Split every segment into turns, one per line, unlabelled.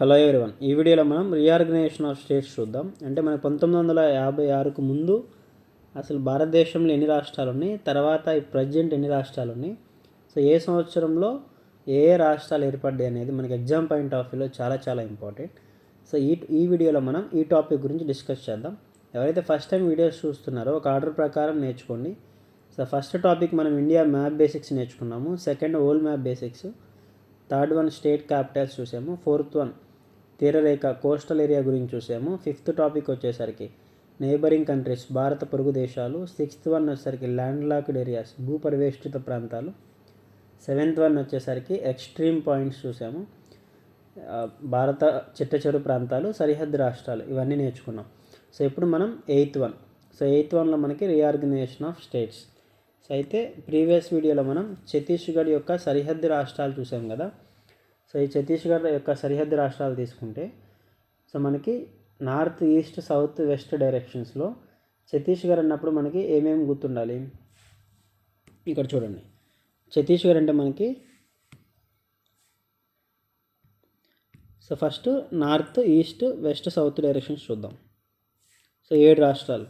Hello everyone. ఈ వీడియోలో మనం రీఆర్గనైజేషన్ ఆఫ్ స్టేట్స్ చూద్దాం. అంటే మనకు పంతొమ్మిది వందల యాభై ఆరుకు ముందు అసలు భారతదేశంలో ఎన్ని రాష్ట్రాలు ఉన్నాయి? తర్వాత ఈ ప్రజెంట్ ఎన్ని రాష్ట్రాలు ఉన్నాయి? సో ఏ సంవత్సరంలో ఏ రాష్ట్రాలు ఏర్పడ్డాయి అనేది మనకి ఎగ్జామ్ పాయింట్ ఆఫ్ వ్యూలో చాలా చాలా ఇంపార్టెంట్. సో ఈ ఈ వీడియోలో మనం ఈ టాపిక్ గురించి డిస్కస్ చేద్దాం. ఎవరైతే ఫస్ట్ టైం వీడియోస్ చూస్తున్నారో ఒక ఆర్డర్ ప్రకారం నేర్చుకోండి. సో ఫస్ట్ టాపిక్ మనం ఇండియా మ్యాప్ బేసిక్స్ నేర్చుకున్నాము. Second old map basics. Third one state capitals చూసాము. ఫోర్త్ వన్ తీరరేఖ కోస్టల్ ఏరియా గురించి చూసాము. ఫిఫ్త్ టాపిక్ వచ్చేసరికి నేబరింగ్ కంట్రీస్ భారత పొరుగు దేశాలు. సిక్స్త్ వన్ వచ్చేసరికి ల్యాండ్ లాక్డ్ ఏరియాస్ భూపరివేష్టిత ప్రాంతాలు. సెవెంత్ వన్ వచ్చేసరికి ఎక్స్ట్రీమ్ పాయింట్స్ చూసాము. భారత చిట్టచెరు ప్రాంతాలు సరిహద్దు రాష్ట్రాలు ఇవన్నీ నేర్చుకున్నాం. సో ఇప్పుడు మనం ఎయిత్ వన్ సో ఎయిత్ వన్లో మనకి రీఆర్గనైజేషన్ ఆఫ్ స్టేట్స్ సో అయితే ప్రీవియస్ వీడియోలో మనం ఛత్తీస్గఢ్ యొక్క సరిహద్దు రాష్ట్రాలు చూసాం కదా. సో ఈ ఛత్తీస్గఢ్ యొక్క సరిహద్దు రాష్ట్రాలు తీసుకుంటే సో మనకి నార్త్ ఈస్ట్ సౌత్ వెస్ట్ డైరెక్షన్స్లో ఛత్తీస్గఢ్ అన్నప్పుడు మనకి ఏమేమి గుర్తుండాలి? ఇక్కడ చూడండి. ఛత్తీస్గఢ్ అంటే మనకి so first north east west south directions చూద్దాం. సో ఏడు రాష్ట్రాలు.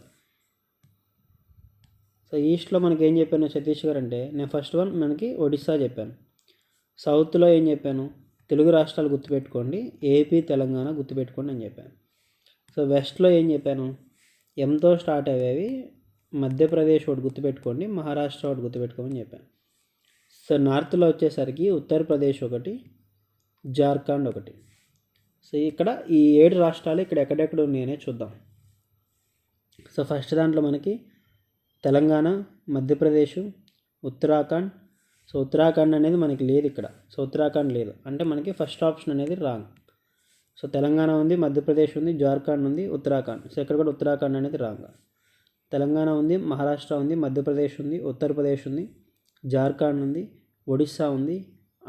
సో ఈస్ట్లో మనకి ఏం చెప్పాను? ఛత్తీస్గఢ్ అంటే నేను ఫస్ట్ వన్ మనకి ఒడిస్సా చెప్పాను. సౌత్లో ఏం చెప్పాను? తెలుగు రాష్ట్రాలు గుర్తుపెట్టుకోండి ఏపీ తెలంగాణ గుర్తుపెట్టుకోండి అని చెప్పాను. సో వెస్ట్లో ఏం చెప్పాను? ఎంతో స్టార్ట్ అయ్యేవి మధ్యప్రదేశ్ ఒకటి గుర్తుపెట్టుకోండి మహారాష్ట్ర ఒకటి గుర్తుపెట్టుకోమని చెప్పాను. సో నార్త్లో వచ్చేసరికి ఉత్తరప్రదేశ్ ఒకటి జార్ఖండ్ ఒకటి. సో ఇక్కడ ఈ ఏడు రాష్ట్రాలు ఇక్కడ ఎక్కడెక్కడ ఉన్నాయనే చూద్దాం. సో ఫస్ట్ దాంట్లో మనకి తెలంగాణ మధ్యప్రదేశ్ ఉత్తరాఖండ్ సో ఉత్తరాఖండ్ అనేది మనకి లేదు ఇక్కడ. సో ఉత్తరాఖండ్ లేదు. అంటే మనకి ఫస్ట్ ఆప్షన్ అనేది రాంగ్. సో తెలంగాణ ఉంది మధ్యప్రదేశ్ ఉంది జార్ఖండ్ ఉంది ఉత్తరాఖండ్. సో ఇక్కడ కూడా ఉత్తరాఖండ్ అనేది రాంగ్. తెలంగాణ ఉంది మహారాష్ట్ర ఉంది మధ్యప్రదేశ్ ఉంది ఉత్తరప్రదేశ్ ఉంది జార్ఖండ్ ఉంది ఒడిస్సా ఉంది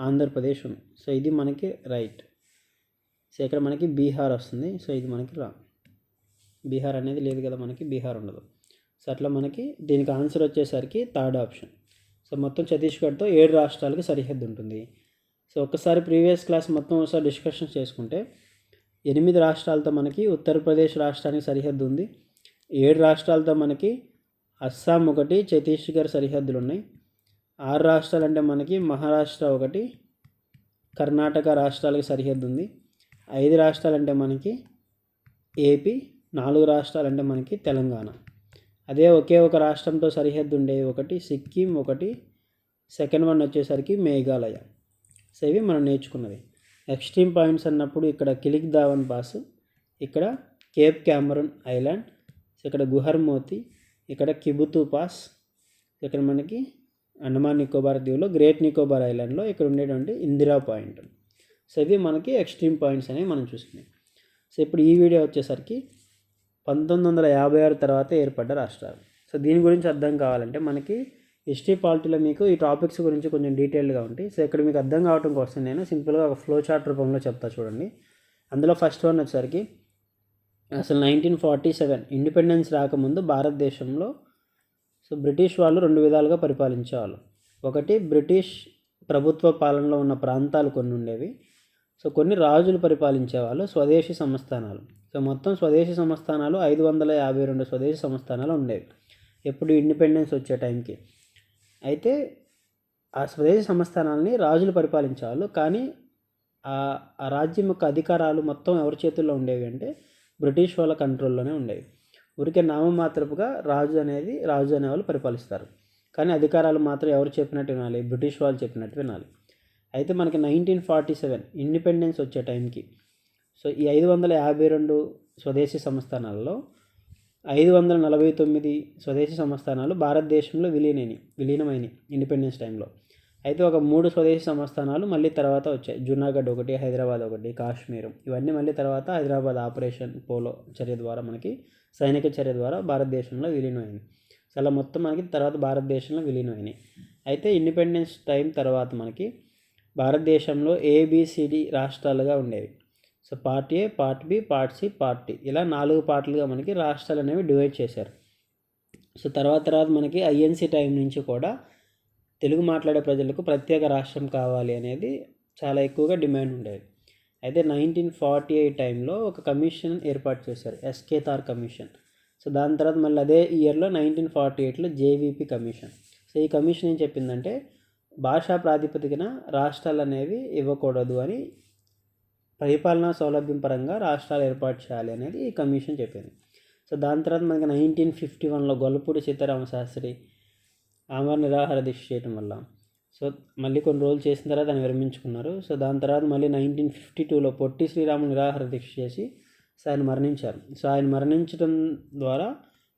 ఆంధ్రప్రదేశ్ ఉంది. సో ఇది మనకి రైట్ సో ఇక్కడ మనకి బీహార్ వస్తుంది. సో ఇది మనకి రాంగ్. బీహార్ అనేది లేదు కదా మనకి బీహార్ ఉండదు. సో అట్లా మనకి దీనికి ఆన్సర్ వచ్చేసరికి థర్డ్ ఆప్షన్ సో మొత్తం ఛత్తీస్గఢ్తో ఏడు రాష్ట్రాలకి సరిహద్దు ఉంటుంది. సో ఒక్కసారి ప్రీవియస్ క్లాస్ మొత్తం ఒకసారి డిస్కషన్ చేసుకుంటే ఎనిమిది రాష్ట్రాలతో మనకి ఉత్తరప్రదేశ్ రాష్ట్రానికి సరిహద్దు ఉంది. ఏడు రాష్ట్రాలతో మనకి అస్సాం ఒకటి ఛత్తీస్గఢ్ సరిహద్దులు ఉన్నాయి. ఆరు రాష్ట్రాలు అంటే మనకి మహారాష్ట్ర ఒకటి కర్ణాటక రాష్ట్రాలకి సరిహద్దు ఉంది. ఐదు రాష్ట్రాలు అంటే మనకి ఏపీ నాలుగు రాష్ట్రాలు అంటే మనకి తెలంగాణ. అదే ఒకే ఒక రాష్ట్రంతో సరిహద్దు ఉండేవి ఒకటి సిక్కిం ఒకటి సెకండ్ వన్ వచ్చేసరికి మేఘాలయ. సో ఇవి మనం నేర్చుకున్నవి. ఎక్స్ట్రీమ్ పాయింట్స్ అన్నప్పుడు ఇక్కడ కిలిక్ దావన్ పాస్ ఇక్కడ కేప్ క్యామరన్ ఐలాండ్ ఇక్కడ గుహర్మోతి ఇక్కడ కిబుతు పాస్ ఇక్కడ మనకి అండమాన్ నికోబార్ దీవులో గ్రేట్ నికోబార్ ఐలాండ్లో ఇక్కడ ఉండేటువంటి ఇందిరా పాయింట్. సో ఇవి మనకి ఎక్స్ట్రీమ్ పాయింట్స్ అనేవి మనం చూసుకున్నాం సో ఇప్పుడు ఈ వీడియో వచ్చేసరికి పంతొమ్మిది వందల యాభై ఆరు తర్వాత ఏర్పడ్డ రాష్ట్రాలు. సో దీని గురించి అర్థం కావాలంటే మనకి హిస్టరీ పాలిటీలో మీకు ఈ టాపిక్స్ గురించి కొంచెం డీటెయిల్గా ఉంటాయి. సో ఇక్కడ మీకు అర్థం కావడం కోసం నేను సింపుల్గా ఒక ఫ్లో చార్ట్ రూపంలో చెప్తా చూడండి. అందులో ఫస్ట్ వన్ వచ్చేసరికి అసలు నైన్టీన్ ఫార్టీ సెవెన్ ఇండిపెండెన్స్ రాకముందు భారతదేశంలో సో బ్రిటిష్ వాళ్ళు రెండు విధాలుగా పరిపాలించేవాళ్ళు. ఒకటి బ్రిటిష్ ప్రభుత్వ పాలనలో ఉన్న ప్రాంతాలు కొన్ని ఉండేవి. సో కొన్ని రాజులు పరిపాలించేవాళ్ళు స్వదేశీ సంస్థానాలు. సో మొత్తం స్వదేశీ సంస్థానాలు ఐదు వందల యాభై రెండు స్వదేశీ సంస్థానాలు ఉండేవి ఎప్పుడు ఇండిపెండెన్స్ వచ్చే టైంకి. అయితే ఆ స్వదేశీ సంస్థానాలని రాజులు పరిపాలించేవాళ్ళు. కానీ ఆ ఆ రాజ్యం యొక్క అధికారాలు మొత్తం ఎవరి చేతుల్లో ఉండేవి అంటే బ్రిటిష్ వాళ్ళ కంట్రోల్లోనే ఉండేవి. ఊరికే నామమాత్రపుగా రాజు అనేది రాజు అనేవాళ్ళు పరిపాలిస్తారు. కానీ అధికారాలు మాత్రం ఎవరు చెప్పినట్టు వినాలి? బ్రిటిష్ వాళ్ళు చెప్పినట్టు వినాలి. అయితే మనకి నైన్టీన్ ఫార్టీ సెవెన్ ఇండిపెండెన్స్ వచ్చే టైంకి సో ఈ ఐదు వందల యాభై రెండు స్వదేశీ సంస్థానాల్లో ఐదు వందల నలభై తొమ్మిది స్వదేశీ సంస్థానాలు భారతదేశంలో విలీనైనవి విలీనమైనవి ఇండిపెండెన్స్ టైంలో అయితే ఒక మూడు స్వదేశీ సంస్థానాలు మళ్ళీ తర్వాత వచ్చాయి. జూనాగఢ్ ఒకటి హైదరాబాద్ ఒకటి కాశ్మీర్. ఇవన్నీ మళ్ళీ తర్వాత హైదరాబాద్ ఆపరేషన్ పోలో చర్య ద్వారా మనకి సైనిక చర్య ద్వారా భారతదేశంలో విలీనమైంది సో అలా మొత్తం మనకి తర్వాత భారతదేశంలో విలీనమైనాయి. అయితే ఇండిపెండెన్స్ టైం తర్వాత మనకి భారతదేశంలో ఏబిసిడి రాష్ట్రాలుగా ఉండేవి. So part A part B part C part D. ఇలా నాలుగు పార్ట్లుగా మనకి రాష్ట్రాలు అనేవి డివైడ్ చేశారు. సో తర్వాత తర్వాత మనకి ఐఎన్సి టైం నుంచి కూడా తెలుగు మాట్లాడే ప్రజలకు ప్రత్యేక రాష్ట్రం కావాలి అనేది చాలా ఎక్కువగా డిమాండ్ ఉండేది. అయితే నైన్టీన్ ఫార్టీ ఎయిట్ టైంలో ఒక కమిషన్ ఏర్పాటు చేశారు ఎస్కేతార్ కమిషన్. సో దాని తర్వాత మళ్ళీ అదే ఇయర్లో నైన్టీన్ ఫార్టీ ఎయిట్లో జేవీపీ కమిషన్. సో ఈ కమిషన్ ఏం చెప్పిందంటే భాషా ప్రాతిపదికన రాష్ట్రాలు అనేవి ఇవ్వకూడదు అని పరిపాలనా సౌలభ్యం పరంగా రాష్ట్రాలు ఏర్పాటు చేయాలి అనేది ఈ కమిషన్ చెప్పింది. సో దాని తర్వాత మనకి నైన్టీన్ ఫిఫ్టీ వన్లో గొల్లపూడి సీతారామ శాస్త్రి ఆమర నిరాహార దీక్ష చేయడం వల్ల. సో మళ్ళీ కొన్ని రోజులు చేసిన తర్వాత దాన్ని విరమించుకున్నారు. సో దాని తర్వాత మళ్ళీ నైన్టీన్ ఫిఫ్టీ టూలో పొట్టి శ్రీరాములు నిరాహార దీక్ష చేసి సో ఆయన మరణించారు. సో ఆయన మరణించడం ద్వారా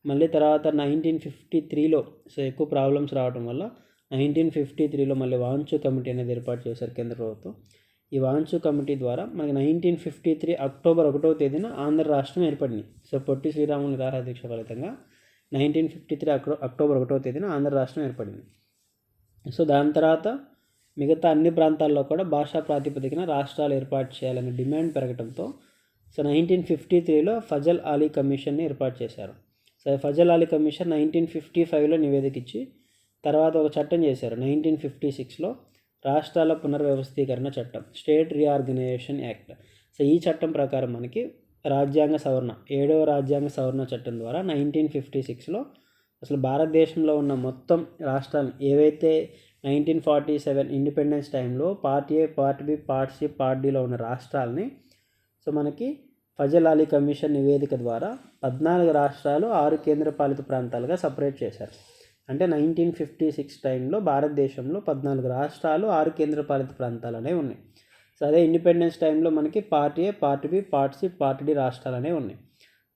మళ్ళీ తర్వాత నైన్టీన్ ఫిఫ్టీ త్రీలో సో ఎక్కువ ప్రాబ్లమ్స్ రావడం వల్ల నైన్టీన్ ఫిఫ్టీ త్రీలో మళ్ళీ వాంచు కమిటీ అనేది ఏర్పాటు చేశారు కేంద్ర ప్రభుత్వం. ఈ వాంచు కమిటీ ద్వారా మనకి నైన్టీన్ ఫిఫ్టీ త్రీ అక్టోబర్ ఒకటో తేదీన ఆంధ్ర రాష్ట్రం ఏర్పడింది. సో పొట్టి శ్రీరాములు నిరాహార ఫలితంగా నైన్టీన్ ఫిఫ్టీ త్రీ అక్టోబర్ ఒకటో తేదీన ఆంధ్ర రాష్ట్రం ఏర్పడింది. సో దాని తర్వాత మిగతా అన్ని ప్రాంతాల్లో కూడా భాషా ప్రాతిపదికన రాష్ట్రాలు ఏర్పాటు చేయాలనే డిమాండ్ పెరగడంతో సో నైన్టీన్ ఫిఫ్టీ త్రీలో ఫజల్ అలీ కమిషన్ని ఏర్పాటు చేశారు. So Fazal Ali commission nineteen fifty ఫైవ్లో నివేదిక ఇచ్చి తర్వాత ఒక చట్టం చేశారు. నైన్టీన్ ఫిఫ్టీ సిక్స్లో రాష్ట్రాల పునర్వ్యవస్థీకరణ చట్టం స్టేట్ రీఆర్గనైజేషన్ యాక్ట్ సో ఈ చట్టం ప్రకారం మనకి రాజ్యాంగ సవరణ ఏడవ రాజ్యాంగ సవరణ చట్టం ద్వారా నైన్టీన్ ఫిఫ్టీ సిక్స్లో అసలు భారతదేశంలో ఉన్న మొత్తం రాష్ట్రాలు ఏవైతే నైన్టీన్ ఫార్టీ సెవెన్ ఇండిపెండెన్స్ టైంలో part A part B part C part డిలో ఉన్న రాష్ట్రాలని సో మనకి ఫజల్ అలీ కమిషన్ నివేదిక ద్వారా పద్నాలుగు రాష్ట్రాలు ఆరు కేంద్రపాలిత ప్రాంతాలుగా సపరేట్ చేశారు. అంటే నైన్టీన్ ఫిఫ్టీ సిక్స్ టైంలో భారతదేశంలో పద్నాలుగు రాష్ట్రాలు ఆరు కేంద్రపాలిత ప్రాంతాలు అనేవి ఉన్నాయి. సో అదే ఇండిపెండెన్స్ టైంలో మనకి part A part B part C part D రాష్ట్రాలు అనేవి ఉన్నాయి.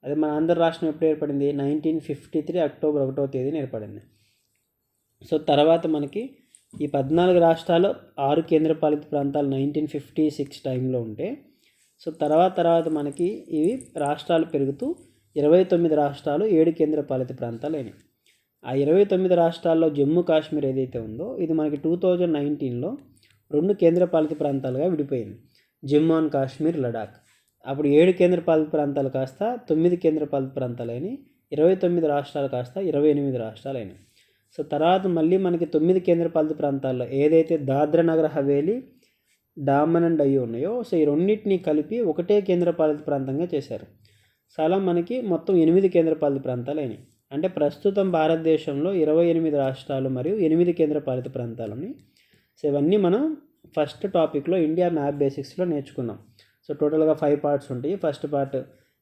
అదే మన ఆంధ్ర రాష్ట్రం ఎప్పుడు ఏర్పడింది? నైన్టీన్ ఫిఫ్టీ త్రీ అక్టోబర్ ఒకటో తేదీన ఏర్పడింది. సో తర్వాత మనకి ఈ పద్నాలుగు రాష్ట్రాలు ఆరు కేంద్రపాలిత ప్రాంతాలు నైన్టీన్ ఫిఫ్టీ సిక్స్ టైంలో ఉంటే సో తర్వాత తర్వాత మనకి ఇవి రాష్ట్రాలు పెరుగుతూ ఇరవై తొమ్మిది రాష్ట్రాలు ఏడు కేంద్రపాలిత ప్రాంతాలు అయినాయి. ఆ ఇరవై తొమ్మిది రాష్ట్రాల్లో జమ్మూ కాశ్మీర్ ఏదైతే ఉందో ఇది మనకి టూ థౌజండ్ నైన్టీన్లో రెండు కేంద్రపాలిత ప్రాంతాలుగా విడిపోయింది. జమ్మూ అండ్ కాశ్మీర్ లడాక్. అప్పుడు ఏడు కేంద్రపాలిత ప్రాంతాలు కాస్త తొమ్మిది కేంద్రపాలిత ప్రాంతాలైనవి ఇరవై తొమ్మిది రాష్ట్రాలు కాస్త ఇరవై ఎనిమిది రాష్ట్రాలు అయినాయి సో తర్వాత మళ్ళీ మనకి తొమ్మిది కేంద్రపాలిత ప్రాంతాల్లో ఏదైతే దాద్రా నగర్ హవేలీ డామన్ అండ్ అయ్యి ఉన్నాయో సో ఈ రెండింటిని కలిపి ఒకటే కేంద్రపాలిత ప్రాంతంగా చేశారు. సో అలా మనకి మొత్తం ఎనిమిది కేంద్రపాలిత ప్రాంతాలు అయినాయి అంటే ప్రస్తుతం భారతదేశంలో ఇరవై ఎనిమిది రాష్ట్రాలు మరియు ఎనిమిది కేంద్రపాలిత ప్రాంతాలని. సో ఇవన్నీ మనం ఫస్ట్ టాపిక్లో ఇండియా మ్యాప్ బేసిక్స్లో నేర్చుకున్నాం సో టోటల్గా ఫైవ్ పార్ట్స్ ఉంటాయి. First part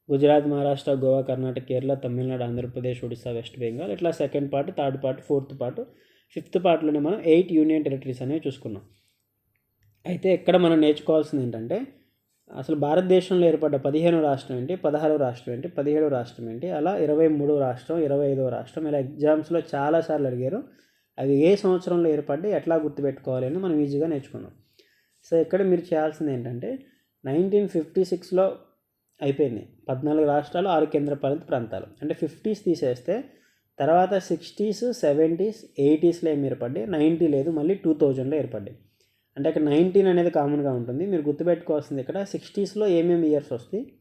Gujarat Maharashtra Goa Karnataka Kerala Tamil Nadu Andhra Pradesh Odisha West Bengal. ఇట్లా second part third part fourth part fifth పార్ట్లోనే మనం ఎయిట్ యూనియన్ టెరిటరీస్ అనేవి చూసుకున్నాం అయితే ఇక్కడ మనం నేర్చుకోవాల్సింది ఏంటంటే అసలు భారతదేశంలో ఏర్పడ్డ పదిహేను రాష్ట్రం ఏంటి పదహారో రాష్ట్రం ఏంటి పదిహేడో రాష్ట్రం ఏంటి అలా ఇరవై మూడో రాష్ట్రం ఇరవై ఐదవ రాష్ట్రం ఇలా ఎగ్జామ్స్లో చాలాసార్లు అడిగారు. అవి ఏ సంవత్సరంలో ఏర్పడి ఎట్లా గుర్తుపెట్టుకోవాలి అని మనం ఈజీగా నేర్చుకున్నాం. సో ఇక్కడ మీరు చేయాల్సింది ఏంటంటే నైన్టీన్ ఫిఫ్టీ సిక్స్లో అయిపోయింది. పద్నాలుగు రాష్ట్రాలు ఆరు కేంద్రపాలిత ప్రాంతాలు. అంటే ఫిఫ్టీస్ తీసేస్తే తర్వాత సిక్స్టీస్ సెవెంటీస్ ఎయిటీస్లో ఏమి ఏర్పడ్డాయి నైంటీ లేదు మళ్ళీ టూ థౌజండ్లో ఏర్పడ్డాయి. అంటే అక్కడ నైన్టీన్ అనేది కామన్గా ఉంటుంది. మీరు గుర్తుపెట్టుకోవాల్సింది ఇక్కడ సిక్స్టీస్లో ఏమేమి ఇయర్స్ వస్తాయి?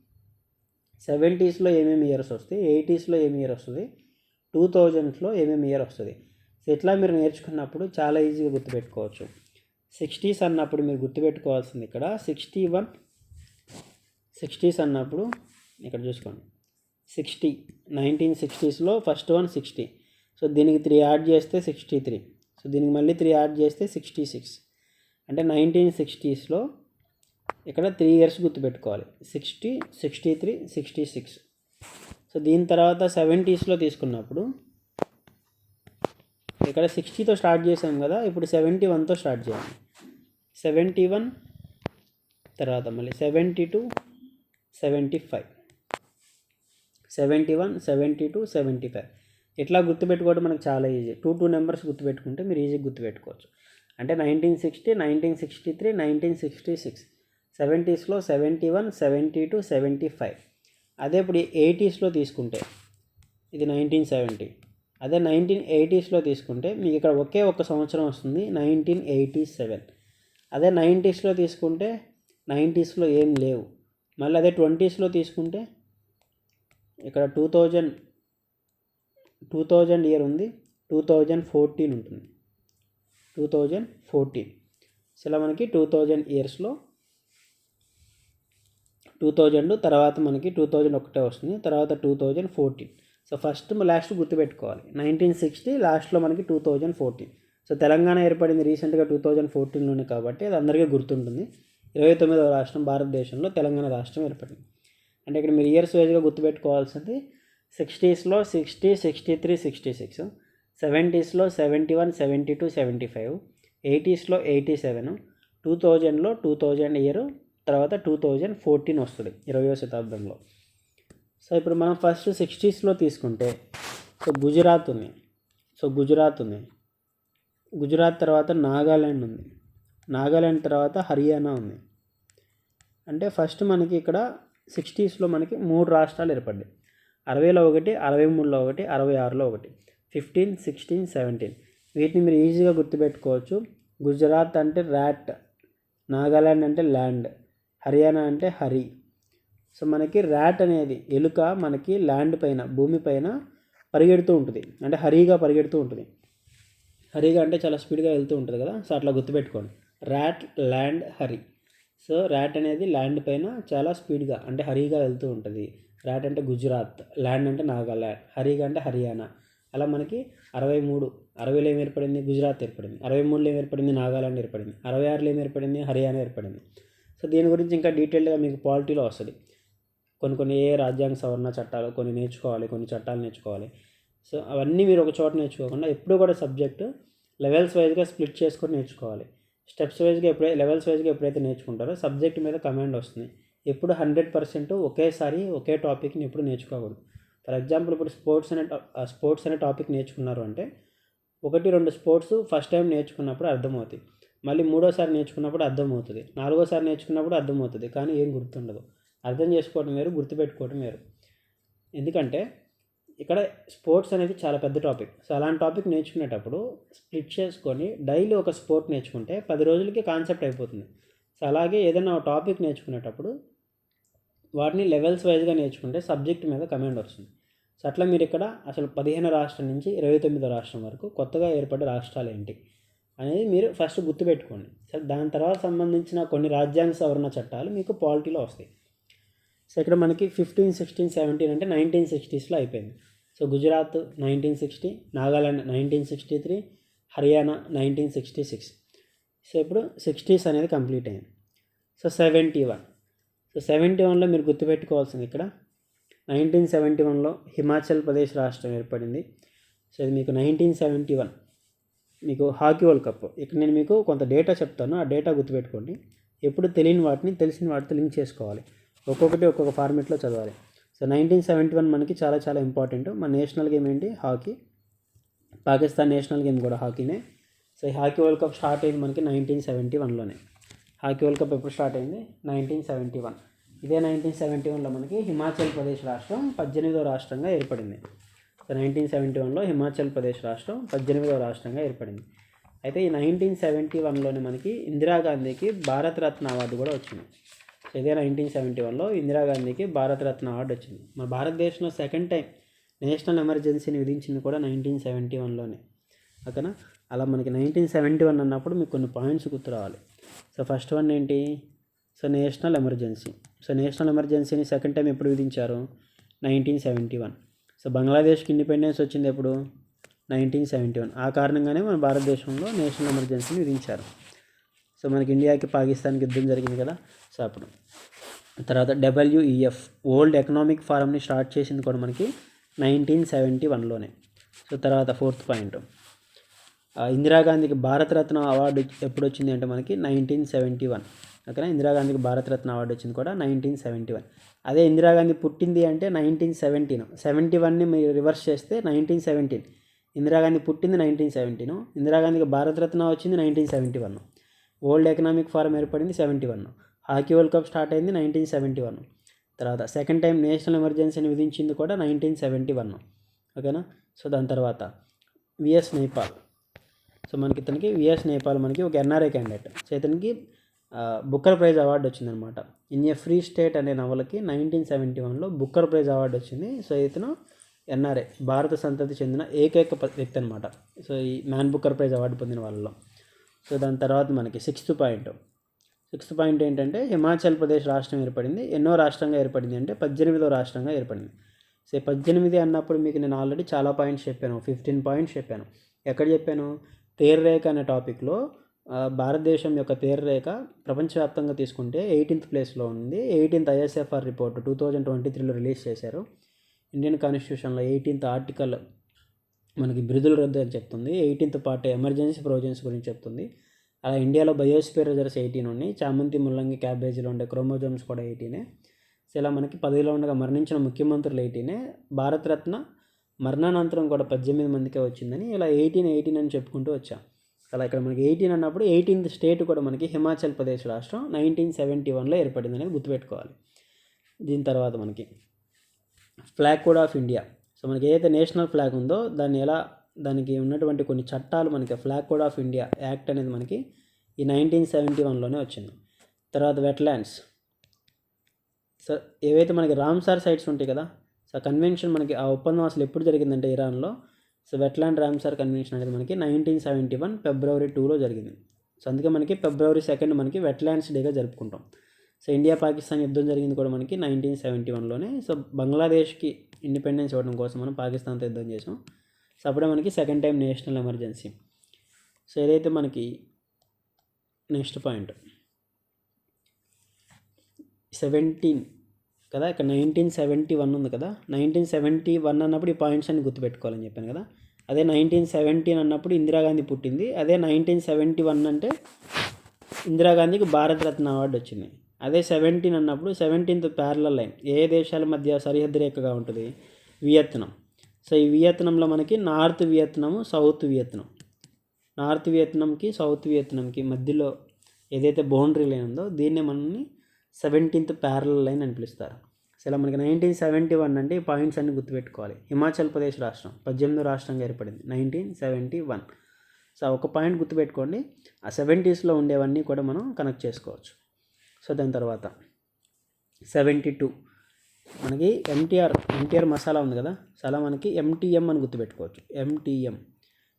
సెవెంటీస్లో ఏమేమి ఇయర్స్ వస్తాయి? ఎయిటీస్లో ఏమి ఇయర్ వస్తుంది? టూ థౌజండ్స్లో ఏమేమి ఇయర్ వస్తుంది? సో ఇట్లా మీరు నేర్చుకున్నప్పుడు చాలా ఈజీగా గుర్తుపెట్టుకోవచ్చు. సిక్స్టీస్ అన్నప్పుడు మీరు గుర్తుపెట్టుకోవాల్సింది ఇక్కడ సిక్స్టీ వన్ సిక్స్టీస్ అన్నప్పుడు ఇక్కడ చూసుకోండి. సిక్స్టీ నైన్టీన్ సిక్స్టీస్లో ఫస్ట్ వన్ సిక్స్టీ. సో దీనికి త్రీ యాడ్ చేస్తే సిక్స్టీ త్రీ. సో దీనికి మళ్ళీ త్రీ యాడ్ చేస్తే సిక్స్టీ సిక్స్. అంటే నైన్టీన్ సిక్స్టీస్లో ఇక్కడ త్రీ ఇయర్స్ గుర్తుపెట్టుకోవాలి. Sixty sixty three sixty six so దీని తర్వాత సెవెంటీస్లో తీసుకున్నప్పుడు ఇక్కడ సిక్స్టీతో స్టార్ట్ చేసాం కదా ఇప్పుడు సెవెంటీ వన్తో స్టార్ట్ చేయాలి. సెవెంటీ వన్ తర్వాత మళ్ళీ seventy two seventy five seventy one seventy two seventy five ఇట్లా గుర్తుపెట్టుకోవడం మనకు చాలా ఈజీ. టూ టూ నెంబర్స్ గుర్తుపెట్టుకుంటే మీరు ఈజీగా గుర్తుపెట్టుకోవచ్చు. అంటే nineteen sixty nineteen sixty three nineteen sixty six సెవెంటీస్లో seventy one seventy two seventy five అదే ఇప్పుడు ఎయిటీస్లో తీసుకుంటే ఇది నైన్టీన్ సెవెంటీ అదే నైన్టీన్ ఎయిటీస్లో తీసుకుంటే మీకు ఇక్కడ ఒకే ఒక సంవత్సరం వస్తుంది నైన్టీన్ ఎయిటీ సెవెన్ అదే నైంటీస్లో తీసుకుంటే నైంటీస్లో ఏం లేవు. మళ్ళీ అదే ట్వంటీస్లో తీసుకుంటే ఇక్కడ two thousand two thousand year ఉంది టూ థౌజండ్ ఫోర్టీన్ ఉంటుంది. Two thousand fourteen. సో ఇలా మనకి టూ థౌజండ్ ఇయర్స్లో టూ థౌజండ్ తర్వాత మనకి టూ థౌజండ్ ఒకటే వస్తుంది తర్వాత two thousand fourteen. So first last గుర్తుపెట్టుకోవాలి. నైన్టీన్ సిక్స్టీ లాస్ట్లో మనకి two thousand fourteen. So Telangana ఏర్పడింది రీసెంట్గా టూ థౌజండ్ ఫోర్టీన్లోనే కాబట్టి అది అందరికీ గుర్తుంటుంది. ఇరవై తొమ్మిదవ రాష్ట్రం భారతదేశంలో తెలంగాణ రాష్ట్రం ఏర్పడింది. అంటే ఇక్కడ మీరు ఇయర్స్ వైజ్గా గుర్తుపెట్టుకోవాల్సింది సిక్స్టీస్లో sixty sixty three sixty six. సెవెంటీస్లో seventy one seventy two seventy five ఎయిటీస్లో eighty seven two థౌజండ్లో టూ థౌజండ్ ఇయర్ తర్వాత టూ థౌజండ్ ఫోర్టీన్ వస్తుంది ఇరవయో శతాబ్దంలో. సో ఇప్పుడు మనం ఫస్ట్ సిక్స్టీస్లో తీసుకుంటే సో గుజరాత్ ఉంది సో గుజరాత్ ఉంది గుజరాత్ తర్వాత నాగాల్యాండ్ ఉంది. నాగాల్యాండ్ తర్వాత హర్యానా ఉంది. అంటే ఫస్ట్ మనకి ఇక్కడ సిక్స్టీస్లో మనకి మూడు రాష్ట్రాలు ఏర్పడ్డాయి. అరవైలో ఒకటి అరవై మూడులో ఒకటి అరవై ఆరులో ఒకటి. Fifteen sixteen seventeen. వీటిని మీరు ఈజీగా గుర్తుపెట్టుకోవచ్చు. గుజరాత్ అంటే ర్యాట్ నాగాల్యాండ్ అంటే ల్యాండ్ హర్యానా అంటే హరి. సో మనకి ర్యాట్ అనేది ఎలుక మనకి ల్యాండ్ పైన భూమి పైన పరిగెడుతూ ఉంటుంది. అంటే హరిగా పరిగెడుతూ ఉంటుంది. హరిగా అంటే చాలా స్పీడ్గా వెళ్తూ ఉంటుంది కదా. సో అట్లా గుర్తుపెట్టుకోండి. Rat land Hari. So rat అనేది ల్యాండ్ పైన చాలా స్పీడ్గా అంటే హరిగా వెళ్తూ ఉంటుంది. ర్యాట్ అంటే గుజరాత్ ల్యాండ్ అంటే నాగాల్యాండ్ హరిగా అంటే హర్యానా. అలా మనకి అరవై మూడు అరవైలో ఏం ఏర్పడింది గుజరాత్ ఏర్పడింది. అరవై మూడులో ఏం ఏర్పడింది నాగాలాండ్ ఏర్పడింది. అరవై ఆరులో ఏం ఏర్పడింది హర్యానా ఏర్పడింది. సో దీని గురించి ఇంకా డీటెయిల్గా మీకు పాలిటీలో వస్తుంది. కొన్ని కొన్ని ఏ రాజ్యాంగ సవరణ చట్టాలు కొన్ని నేర్చుకోవాలి కొన్ని చట్టాలు నేర్చుకోవాలి. సో అవన్నీ మీరు ఒక చోట నేర్చుకోకుండా ఎప్పుడూ కూడా సబ్జెక్టు లెవెల్స్ వైజ్గా స్ప్లిట్ చేసుకొని నేర్చుకోవాలి. స్టెప్స్ వైజ్గా ఎప్పుడైతే లెవెల్స్ వైజ్గా ఎప్పుడైతే నేర్చుకుంటారో సబ్జెక్ట్ మీద కమాండ్ వస్తుంది. ఎప్పుడు హండ్రెడ్ పర్సెంట్ ఒకేసారి ఒకే టాపిక్ని ఎప్పుడు నేర్చుకోకూడదు. ఫర్ ఎగ్జాంపుల్ ఇప్పుడు స్పోర్ట్స్ అనే స్పోర్ట్స్ అనే టాపిక్ నేర్చుకున్నారు అంటే ఒకటి రెండు స్పోర్ట్స్ ఫస్ట్ టైం నేర్చుకున్నప్పుడు అర్థమవుతాయి. మళ్ళీ మూడోసారి నేర్చుకున్నప్పుడు అర్థమవుతుంది. నాలుగోసారి నేర్చుకున్నప్పుడు అర్థమవుతుంది. కానీ ఏం గుర్తుండదు. అర్థం చేసుకోవడం వేరు గుర్తుపెట్టుకోవడం వేరు. ఎందుకంటే ఇక్కడ స్పోర్ట్స్ అనేది చాలా పెద్ద టాపిక్. సో అలాంటి టాపిక్ నేర్చుకునేటప్పుడు స్ప్లిట్ చేసుకొని డైలీ ఒక స్పోర్ట్ నేర్చుకుంటే పది రోజులకి కాన్సెప్ట్ అయిపోతుంది. సో అలాగే ఏదైనా ఒక టాపిక్ నేర్చుకునేటప్పుడు వాటిని లెవెల్స్ వైజ్గా నేర్చుకుంటే సబ్జెక్ట్ మీద కమాండ్ వస్తుంది. సో అట్లా మీరు ఇక్కడ అసలు పదిహేను రాష్ట్రం నుంచి ఇరవై తొమ్మిదో రాష్ట్రం వరకు కొత్తగా ఏర్పడ్డ రాష్ట్రాలు ఏంటి అనేది మీరు ఫస్ట్ గుర్తుపెట్టుకోండి. సో దాని తర్వాత సంబంధించిన కొన్ని రాజ్యాంగ సవరణ చట్టాలు మీకు పాలిటీలో వస్తాయి. సో ఇక్కడ మనకి ఫిఫ్టీన్ సిక్స్టీన్ సెవెంటీన్ అంటే నైన్టీన్ సిక్స్టీస్లో అయిపోయింది. So Gujarat nineteen sixty Nagaland nineteen sixty three Haryana nineteen sixty six so ఇప్పుడు సిక్స్టీస్ అనేది కంప్లీట్ అయింది. So seventy one so seventy వన్లో మీరు గుర్తుపెట్టుకోవాల్సింది ఇక్కడ. నైన్టీన్ సెవెంటీ వన్లో హిమాచల్ ప్రదేశ్ రాష్ట్రం ఏర్పడింది. సో ఇది మీకు నైన్టీన్ సెవెంటీ వన్. మీకు హాకీ వరల్డ్ కప్. ఇక్కడ నేను మీకు కొంత డేటా చెప్తాను. ఆ డేటా గుర్తుపెట్టుకోండి. ఎప్పుడు తెలియని వాటిని తెలిసిన వాటితో లింక్ చేసుకోవాలి. ఒక్కొక్కటి ఒక్కొక్క ఫార్మేట్లో చదవాలి. సో నైన్టీన్ సెవెంటీ వన్ మనకి చాలా చాలా ఇంపార్టెంట్. మన నేషనల్ గేమ్ ఏంటి? హాకీ. పాకిస్తాన్ నేషనల్ గేమ్ కూడా హాకీనే. సో ఈ హాకీ వరల్డ్ కప్ స్టార్ట్ అయింది మనకి నైన్టీన్ సెవెంటీ వన్లోనే. హాకీ వరల్డ్ కప్ ఎప్పుడు స్టార్ట్ అయింది? నైన్టీన్ సెవెంటీ వన్ ఇదే నైన్టీన్ సెవెంటీ వన్లో మనకి హిమాచల్ ప్రదేశ్ రాష్ట్రం పద్దెనిమిదవ రాష్ట్రంగా ఏర్పడింది. సో నైన్టీన్ సెవెంటీ వన్లో హిమాచల్ ప్రదేశ్ రాష్ట్రం పద్దెనిమిదవ రాష్ట్రంగా ఏర్పడింది. అయితే ఈ నైన్టీన్ సెవెంటీ వన్లోనే మనకి ఇందిరాగాంధీకి భారతరత్న అవార్డు కూడా వచ్చింది. సో ఇదే నైన్టీన్ సెవెంటీ వన్లో ఇందిరాగాంధీకి భారతరత్న అవార్డు వచ్చింది. మన భారతదేశంలో సెకండ్ టైం నేషనల్ ఎమర్జెన్సీని విధించింది కూడా నైన్టీన్ సెవెంటీ వన్లోనే ఓకేనా? అలా మనకి నైన్టీన్ సెవెంటీ వన్ అన్నప్పుడు మీకు కొన్ని పాయింట్స్ గుర్తు రావాలి సో ఫస్ట్ వన్ ఏంటి? So national emergency. So national ఎమర్జెన్సీని second time ఎప్పుడు విధించారు? Nineteen seventy one. సో బంగ్లాదేశ్కి ఇండిపెండెన్స్ వచ్చింది ఎప్పుడు? Nineteen seventy one. ఆ కారణంగానే మన భారతదేశంలో నేషనల్ ఎమర్జెన్సీని విధించారు. సో మనకి ఇండియాకి పాకిస్తాన్కి యుద్ధం జరిగింది కదా? సో అప్పుడు. తర్వాత డబ్ల్యూఈఎఫ్ వరల్డ్ ఎకనామిక్ ఫారంని స్టార్ట్ చేసింది కూడా మనకి నైన్టీన్ సెవెంటీ వన్లోనే. సో తర్వాత ఫోర్త్ పాయింట్. ఇందిరాగాంధీకి భారతరత్న అవార్డు ఎప్పుడు వచ్చింది అంటే మనకి నైన్టీన్ సెవెంటీ వన్. ఓకేనా? ఇందిరాగాంధీకి భారతరత్న అవార్డు వచ్చింది కూడా నైన్టీన్ సెవెంటీ వన్. అదే ఇందిరాగాంధీ పుట్టింది అంటే నైన్టీన్ సెవెంటీన్. సెవెంటీ వన్ని మీరు రివర్స్ చేస్తే నైన్టీన్ సెవెంటీన్. ఇందిరాగాంధీ పుట్టింది నైన్టీన్ సెవెంటీన్. ఇందిరాగాంధీకి భారతరత్న వచ్చింది nineteen seventy one. World economic forum ఏర్పడింది seventy one. Hockey world cup start అయింది నైన్టీన్ సెవెంటీ వన్. తర్వాత సెకండ్ టైం నేషనల్ ఎమర్జెన్సీని విధించింది కూడా నైన్టీన్ సెవెంటీ వన్. ఓకేనా? సో దాని తర్వాత విఎస్ నేపాల్. సో మనకి ఇతనికి విఎస్ నేపాల్ మనకి ఒక ఎన్ఆర్ఐ క్యాండిడేట్ సో ఇతనికి బుక్కర్ ప్రైజ్ అవార్డు వచ్చిందనమాట ఇన్ ఏ ఫ్రీ స్టేట్ అనే నవలకి నైన్టీన్ సెవెంటీ వన్లో బుక్కర్ ప్రైజ్ అవార్డు వచ్చింది. సో ఇతను ఎన్ఆర్ఐ భారత సంతతి చెందిన ఏకైక వ్యక్తి అనమాట సో ఈ మ్యాన్ బుక్కర్ ప్రైజ్ అవార్డు పొందిన వాళ్ళలో. సో దాని తర్వాత మనకి సిక్స్త్ పాయింట్ సిక్స్త్ పాయింట్ ఏంటంటే హిమాచల్ ప్రదేశ్ రాష్ట్రం ఏర్పడింది. ఎన్నో రాష్ట్రంగా ఏర్పడింది అంటే పద్దెనిమిదో రాష్ట్రంగా ఏర్పడింది. సో పద్దెనిమిది అన్నప్పుడు మీకు నేను ఆల్రెడీ చాలా పాయింట్స్ చెప్పాను. ఫిఫ్టీన్ పాయింట్స్ చెప్పాను. ఎక్కడ చెప్పాను? తేర్రేఖ అనే టాపిక్లో భారతదేశం యొక్క తేర్రేఖ ప్రపంచవ్యాప్తంగా తీసుకుంటే ఎయిటీన్త్ ప్లేస్లో ఉంది. Eighteenth ISFR report two thousand twenty త్రీలో రిలీజ్ చేశారు. ఇండియన్ కాన్స్టిట్యూషన్లో ఎయిటీన్త్ ఆర్టికల్ మనకి బిరుదుల రద్దు అని చెప్తుంది. ఎయిటీన్త్ పార్ట్ ఎమర్జెన్సీ ప్రొవిజన్స్ గురించి చెప్తుంది. అలా ఇండియాలో బయోస్పియర్ రిజర్వ్స్ ఎయిటీన్ ఉన్నాయి. చామంతి ముల్లంగి క్యాబేజీలో ఉండే క్రోమోజోమ్స్ కూడా ఎయిటీనే. సో ఇలా మనకి పదవిలో ఉండగా మరణించిన ముఖ్యమంత్రులు ఎయిటీనే. భారతరత్న మరణానంతరం కూడా పద్దెనిమిది మందికే వచ్చిందని ఇలా ఎయిటీన్ ఎయిటీన్ అని చెప్పుకుంటూ వచ్చాం. అలా ఇక్కడ మనకి ఎయిటీన్ అన్నప్పుడు ఎయిటీన్త్ స్టేట్ కూడా మనకి హిమాచల్ ప్రదేశ్ రాష్ట్రం నైన్టీన్ సెవెంటీ వన్లో ఏర్పడింది అనేది గుర్తుపెట్టుకోవాలి. దీని తర్వాత మనకి flag code of India. So మనకి ఏదైతే నేషనల్ ఫ్లాగ్ ఉందో దాన్ని ఎలా దానికి ఉన్నటువంటి కొన్ని చట్టాలు మనకి flag code of India act అనేది మనకి ఈ నైన్టీన్ సెవెంటీ వన్లోనే వచ్చింది. తర్వాత వెట్లాండ్స్. సో ఏవైతే మనకి రామ్సార్ సైట్స్ ఉంటాయి కదా సో కన్వెన్షన్ మనకి ఆ ఒప్పందం అసలు ఎప్పుడు జరిగిందంటే ఇరాన్లో? సో వెట్లాండ్ రామ్సార్ కన్వెన్షన్ అనేది మనకి నైన్టీన్ సెవెంటీ వన్ ఫిబ్రవరి టూలో జరిగింది. సో అందుకే మనకి ఫిబ్రవరి సెకండ్ మనకి వెట్లాండ్స్ డేగా జరుపుకుంటాం. సో ఇండియా పాకిస్తాన్ యుద్ధం జరిగింది కూడా మనకి నైన్టీన్ సెవెంటీ వన్లోనే సో బంగ్లాదేశ్కి ఇండిపెండెన్స్ ఇవ్వడం కోసం మనం పాకిస్తాన్తో యుద్ధం చేసాం. సో అప్పుడే మనకి second time national emergency so ఏదైతే మనకి నెక్స్ట్ పాయింట్ సెవెంటీన్ కదా? ఇక్కడ నైన్టీన్ సెవెంటీ వన్ ఉంది కదా? నైన్టీన్ సెవెంటీ వన్ అన్నప్పుడు ఈ పాయింట్స్ అన్ని గుర్తుపెట్టుకోవాలని చెప్పాను కదా? అదే నైన్టీన్ సెవెంటీన్ అన్నప్పుడు ఇందిరాగాంధీ పుట్టింది. అదే నైన్టీన్ సెవెంటీ వన్ అంటే ఇందిరాగాంధీకి భారతరత్న అవార్డు వచ్చింది. అదే సెవెంటీన్ అన్నప్పుడు సెవెంటీన్త్ ప్యారలల్ లైన్ ఏ దేశాల మధ్య సరిహద్దు రేఖగా ఉంటుంది? వియత్నం. సో ఈ వియత్నంలో మనకి north Vietnam south Vietnam. North వియత్నాంకి south వియత్నంకి మధ్యలో ఏదైతే బౌండరీ లైన్ ఉందో దీన్నే మనల్ని సెవెంటీన్త్ ప్యారల లైన్ అని పిలుస్తారు. సో ఇలా మనకి నైన్టీన్ సెవెంటీ వన్ అంటే ఈ పాయింట్స్ అన్ని గుర్తుపెట్టుకోవాలి. హిమాచల్ ప్రదేశ్ రాష్ట్రం పద్దెనిమిదో రాష్ట్రంగా ఏర్పడింది నైన్టీన్ సెవెంటీ వన్ సో ఒక పాయింట్ గుర్తుపెట్టుకోండి. ఆ సెవెంటీస్లో ఉండేవన్నీ కూడా మనం కనెక్ట్ చేసుకోవచ్చు. సో దాని తర్వాత సెవెంటీ టూ మనకి ఎంటీఆర్ ఎన్టీఆర్ మసాలా ఉంది కదా? సో అలా మనకి ఎంటీఎం అని గుర్తుపెట్టుకోవచ్చు. ఎంటీఎం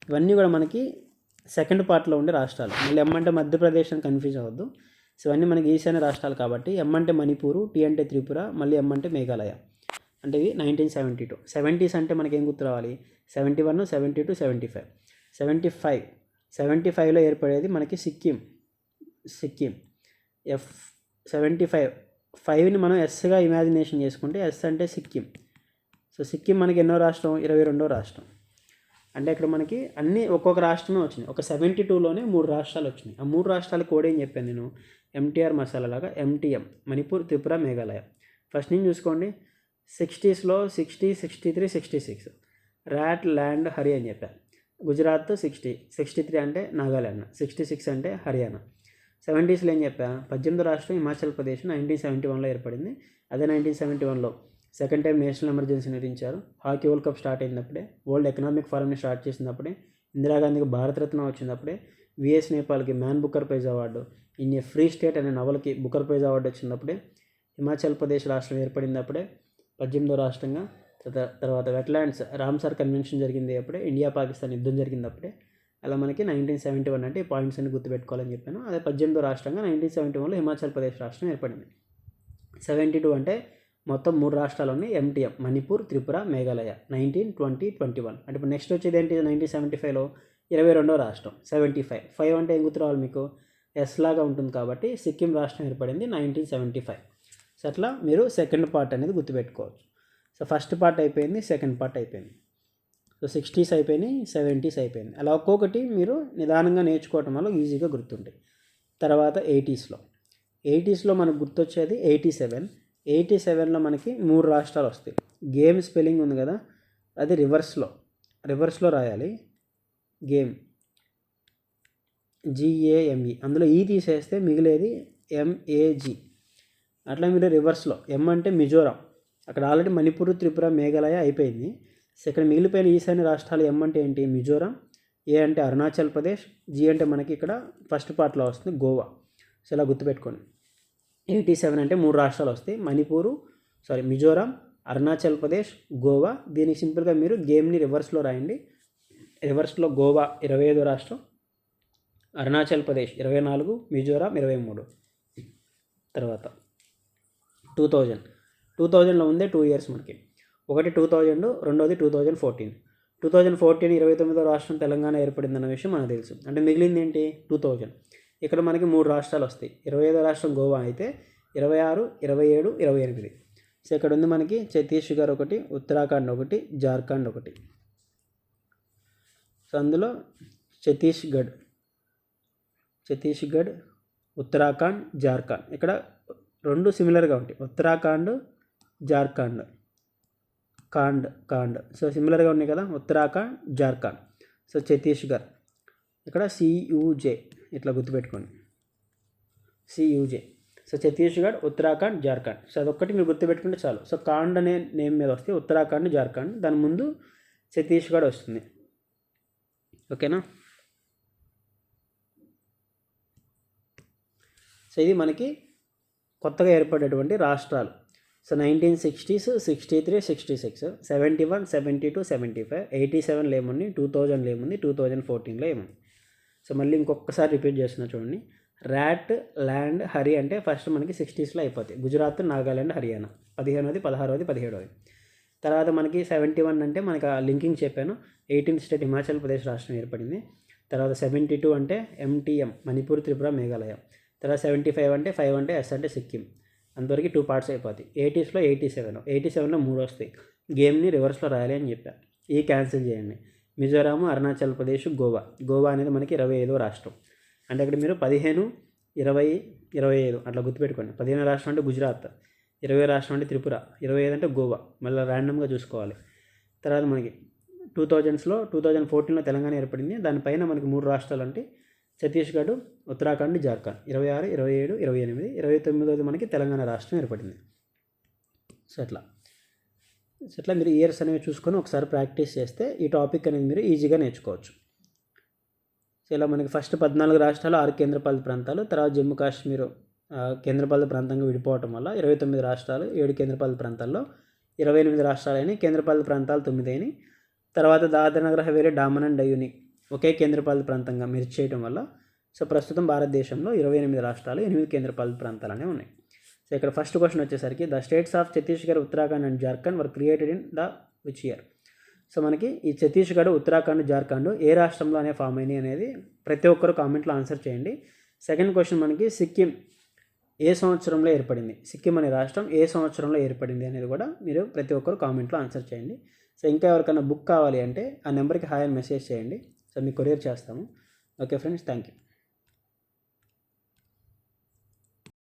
ఇవన్నీ కూడా మనకి సెకండ్ పార్ట్లో ఉండే రాష్ట్రాలు. మళ్ళీ ఎమ్మంటే మధ్యప్రదేశ్ అని కన్ఫ్యూజ్ అవ్వద్దు. సో ఇవన్నీ మనకి ఈశాన్య రాష్ట్రాలు కాబట్టి ఎం అంటే మణిపూరు టీ అంటే త్రిపుర మళ్ళీ ఎం అంటే మేఘాలయ. అంటే ఇవి నైన్టీన్ సెవెంటీ టూ సెవెంటీస్ అంటే మనకి ఏం గుర్తు రావాలి? Seventy one seventy two seventy five seventy five seventy ఫైవ్లో ఏర్పడేది మనకి Sikkim. Sikkim. F seventy five ఫైవ్ని మనం ఎస్గా ఇమాజినేషన్ చేసుకుంటే ఎస్ అంటే సిక్కిం. సో సిక్కిం మనకి ఎన్నో రాష్ట్రం? ఇరవై రెండో రాష్ట్రం. అంటే ఇక్కడ మనకి అన్ని ఒక్కొక్క రాష్ట్రమే వచ్చినాయి. ఒక సెవెంటీ టూలోనే మూడు రాష్ట్రాలు వచ్చినాయి. ఆ మూడు రాష్ట్రాల కోడ్ ఏం చెప్పాను నేను? ఎంటీఆర్ మసాలా లాగా ఎంటీఎం మణిపూర్ త్రిపుర మేఘాలయ. ఫస్ట్ నుంచి చూసుకోండి. సిక్స్టీస్లో sixty sixty three sixty six rat land Hari అని చెప్పాను గుజరాత్ సిక్స్టీ సిక్స్టీ త్రీ అంటే నాగాల్యాండ్ సిక్స్టీ సిక్స్ అంటే హర్యానా. సెవెంటీస్లో ఏం చెప్పా? పద్దెనిమిది రాష్ట్రం హిమాచల్ ప్రదేశ్ నైన్టీన్ సెవెంటీ వన్లో ఏర్పడింది. అదే నైన్టీన్ సెవెంటీ వన్లో సెకండ్ టైం నేషనల్ ఎమర్జెన్సీ నిర్వహించారు హాకీ వరల్డ్ కప్ స్టార్ట్ అయినప్పుడే వరల్డ్ ఎకనామిక్ ఫోరమ్ని స్టార్ట్ చేసినప్పుడే ఇందిరాగాంధీకి భారతరత్న వచ్చినప్పుడే VS నేపాల్కి man booker prize award in a free state అనే నవలకి బుకర్ ప్రైజ్ అవార్డు వచ్చినప్పుడే హిమాచల్ ప్రదేశ్ రాష్ట్రం ఏర్పడినప్పుడే పద్దెనిమిదో రాష్ట్రంగా తర్వాత వెట్లాండ్స్ రామ్సార్ కన్వెన్షన్ జరిగింది అప్పుడే ఇండియా పాకిస్తాన్ యుద్ధం జరిగినప్పుడే అలా మనకి నైన్టీన్ సెవెంటీ వన్ అంటే ఈ పాయింట్స్ అన్ని గుర్తుపెట్టుకోవాలని చెప్పాను. అదే పద్దెనిమిదో రాష్ట్రంగా నైన్టీన్ సెవెంటీ వన్లో హిమాచల్ ప్రదేశ్ రాష్ట్రం ఏర్పడింది. సెవెంటీ టూ అంటే మొత్తం మూడు రాష్ట్రాలు MTM Manipur Tripura Meghalaya. Nineteen twenty twenty one అంటే ఇప్పుడు నెక్స్ట్ వచ్చేది ఏంటి నైన్టీన్ సెవెంటీ ఫైవ్లో ఇరవై రెండో రాష్ట్రం సెవెంటీ ఫైవ్ ఫైవ్ అంటే ఏం గుర్తు రావాలి మీకు? ఎస్ లాగా ఉంటుంది కాబట్టి సిక్కిం రాష్ట్రం ఏర్పడింది నైన్టీన్ సెవెంటీ ఫైవ్ సో అట్లా మీరు సెకండ్ పార్ట్ అనేది గుర్తుపెట్టుకోవచ్చు. సో ఫస్ట్ పార్ట్ అయిపోయింది సెకండ్ పార్ట్ అయిపోయింది. సో సిక్స్టీస్ అయిపోయినాయి సెవెంటీస్ అయిపోయింది. అలా ఒక్కొక్కటి మీరు నిదానంగా నేర్చుకోవటం వల్ల ఈజీగా గుర్తుంటాయి. తర్వాత ఎయిటీస్లో ఎయిటీస్లో మనకు గుర్తొచ్చేది ఎయిటీ సెవెన్ ఎయిటీ సెవెన్లో మనకి మూడు రాష్ట్రాలు వస్తాయి. గేమ్ స్పెల్లింగ్ ఉంది కదా అది రివర్స్లో రివర్స్లో రాయాలి. గేమ్. జిఏఎంఈ అందులో ఈ తీసేస్తే మిగిలేది ఎంఏజి అట్లా మీరు రివర్స్లో ఎం అంటే మిజోరాం. అక్కడ ఆల్రెడీ మణిపూర్ త్రిపుర మేఘాలయ అయిపోయింది. సో ఇక్కడ మిగిలిపోయిన ఈశాన్య రాష్ట్రాలు ఎం అంటే ఏంటి? మిజోరాం. ఏ అంటే అరుణాచల్ ప్రదేశ్. జి అంటే మనకి ఇక్కడ ఫస్ట్ పార్ట్లో వస్తుంది గోవా. సో ఇలా గుర్తుపెట్టుకోండి. ఎయిటీ సెవెన్ అంటే మూడు రాష్ట్రాలు వస్తాయి. మణిపూరు సారీ మిజోరాం అరుణాచల్ ప్రదేశ్ గోవా. దీనికి సింపుల్గా మీరు గేమ్ని రివర్స్లో రాయండి. రివర్స్లో గోవా ఇరవై ఐదో రాష్ట్రం అరుణాచల్ ప్రదేశ్ ఇరవై నాలుగు మిజోరాం ఇరవై మూడు తర్వాత టూ థౌజండ్ టూ థౌజండ్లో ఉందే టూ ఇయర్స్ మనకి. ఒకటి టూ థౌజండ్ రెండోది two thousand fourteen two thousand fourteen ఇరవై తొమ్మిదో రాష్ట్రం తెలంగాణ ఏర్పడిందన్న విషయం మనకు తెలుసు. అంటే మిగిలింది ఏంటి? టూ థౌజండ్ ఇక్కడ మనకి మూడు రాష్ట్రాలు వస్తాయి. ఇరవై ఐదో రాష్ట్రం గోవా అయితే ఇరవై ఆరు ఇరవై ఏడు ఇరవై ఎనిమిది సో ఇక్కడ ఉంది మనకి ఛత్తీస్గఢ్ ఒకటి ఉత్తరాఖండ్ ఒకటి జార్ఖండ్ ఒకటి. సో అందులో ఛత్తీస్గఢ్ ఛత్తీస్గఢ్ ఉత్తరాఖండ్ జార్ఖండ్. ఇక్కడ రెండు సిమిలర్గా ఉంటాయి. ఉత్తరాఖండ్ జార్ఖండ్. కాండ్ కాండ్ సో సిమిలర్గా ఉన్నాయి కదా ఉత్తరాఖండ్ జార్ఖండ్. సో ఛత్తీస్గఢ్. ఇక్కడ సియుజే ఇట్లా గుర్తుపెట్టుకోండి. CUJ so Chhattisgarh Uttarakhand Jharkhand. So అదొక్కటి మీరు గుర్తుపెట్టుకుంటే చాలు. సో కాండ్ అనే నేమ్ మీద వస్తే ఉత్తరాఖండ్ జార్ఖండ్. దాని ముందు ఛత్తీస్గఢ్ వస్తుంది. ఓకేనా? సో ఇది మనకి కొత్తగా ఏర్పడేటువంటి రాష్ట్రాలు. So nineteen sixties sixty three sixty six. Seventy one seventy two seventy five. Eighty సెవెన్లో ఏముంది టూ థౌజండ్లో ఏముంది టూ థౌజండ్ ఫోర్టీన్లో ఏముంది? సో మళ్ళీ ఇంకొకసారి రిపీట్ చేస్తున్నా చూడండి. ర్యాట్ ల్యాండ్ హరి అంటే ఫస్ట్ మనకి సిక్స్టీస్లో అయిపోతాయి. గుజరాత్ నాగాల్యాండ్ హర్యానా. పదిహేనవది పదహారవది పదిహేడోది. తర్వాత మనకి సెవెంటీ వన్ అంటే మనకి ఆ లింకింగ్ చెప్పాను. ఎయిటీన్త్ స్టేట్ హిమాచల్ ప్రదేశ్ రాష్ట్రం ఏర్పడింది. తర్వాత సెవెంటీ టూ అంటే ఎంటీఎం మణిపూర్ త్రిపుర మేఘాలయ. తర్వాత సెవెంటీ ఫైవ్ అంటే ఫైవ్ అంటే ఎస్ అంటే సిక్కిం. అంతవరకు టూ పార్ట్స్ అయిపోతాయి. ఎయిటీస్లో ఎయిటీ సెవెన్. ఎయిటీ సెవెన్లో మూడు వస్తాయి. గేమ్ని రివర్స్లో రాయాలి అని చెప్పాను ఈ క్యాన్సిల్ చేయండి. మిజోరాం అరుణాచల్ ప్రదేశ్ గోవా. గోవా అనేది మనకి ఇరవై ఐదో రాష్ట్రం. అంటే అక్కడ మీరు పదిహేను ఇరవై ఇరవై ఐదు అట్లా గుర్తుపెట్టుకోండి. పదిహేను రాష్ట్రం అంటే గుజరాత్ ఇరవై రాష్ట్రం అంటే త్రిపుర ఇరవై ఐదు అంటే గోవా. మళ్ళీ ర్యాండమ్గా చూసుకోవాలి. తర్వాత మనకి టూ థౌజండ్స్లో టూ థౌజండ్ ఫోర్టీన్లో తెలంగాణ ఏర్పడింది. దానిపైన మనకి మూడు రాష్ట్రాలు అంటే ఛత్తీస్గఢ్ ఉత్తరాఖండ్ జార్ఖండ్. ఇరవై ఆరు ఇరవై ఏడు ఇరవై ఎనిమిది ఇరవై తొమ్మిదోది మనకి తెలంగాణ రాష్ట్రం ఏర్పడింది. సో అట్లా. ఇట్లా మీరు ఇయర్స్ అనేవి చూసుకొని ఒకసారి ప్రాక్టీస్ చేస్తే ఈ టాపిక్ అనేది మీరు ఈజీగా నేర్చుకోవచ్చు. సో ఇలా మనకి ఫస్ట్ పద్నాలుగు రాష్ట్రాలు ఆరు కేంద్రపాలిత ప్రాంతాలు తర్వాత జమ్మూ కాశ్మీర్ కేంద్రపాలిత ప్రాంతంగా విడిపోవటం వల్ల ఇరవై తొమ్మిది రాష్ట్రాలు ఏడు కేంద్రపాలిత ప్రాంతాల్లో ఇరవై ఎనిమిది రాష్ట్రాలు కేంద్రపాలిత ప్రాంతాలు తొమ్మిది అయినాయి. తర్వాత దాదర్ నగర్ హవేలీ డామన్ అండ్ డయూని ఒకే కేంద్రపాలిత ప్రాంతంగా మెర్జ్ చేయడం వల్ల సో ప్రస్తుతం భారతదేశంలో ఇరవై ఎనిమిది రాష్ట్రాలు ఎనిమిది కేంద్రపాలిత ప్రాంతాలు అనేవి ఉన్నాయి. సో ఇక్కడ ఫస్ట్ క్వశ్చన్ వచ్చేసరికి the states of Chhattisgarh Uttarakhand and Jharkhand were created in the which year so మనకి ఈ ఛత్తీస్గఢ్ ఉత్తరాఖండ్ జార్ఖండ్ ఏ రాష్ట్రంలో అనే ఫామ్ అయినాయి అనేది ప్రతి ఒక్కరు కామెంట్లో ఆన్సర్ చేయండి. సెకండ్ క్వశ్చన్ మనకి సిక్కిం ఏ సంవత్సరంలో ఏర్పడింది? సిక్కిం అనే రాష్ట్రం ఏ సంవత్సరంలో ఏర్పడింది అనేది కూడా మీరు ప్రతి ఒక్కరు కామెంట్లో ఆన్సర్ చేయండి. సో ఇంకా ఎవరికైనా బుక్ కావాలి అంటే ఆ నెంబర్కి హాయ్ అని మెసేజ్ చేయండి. సో మీకు కొరియర్ చేస్తాము. Okay friends thank you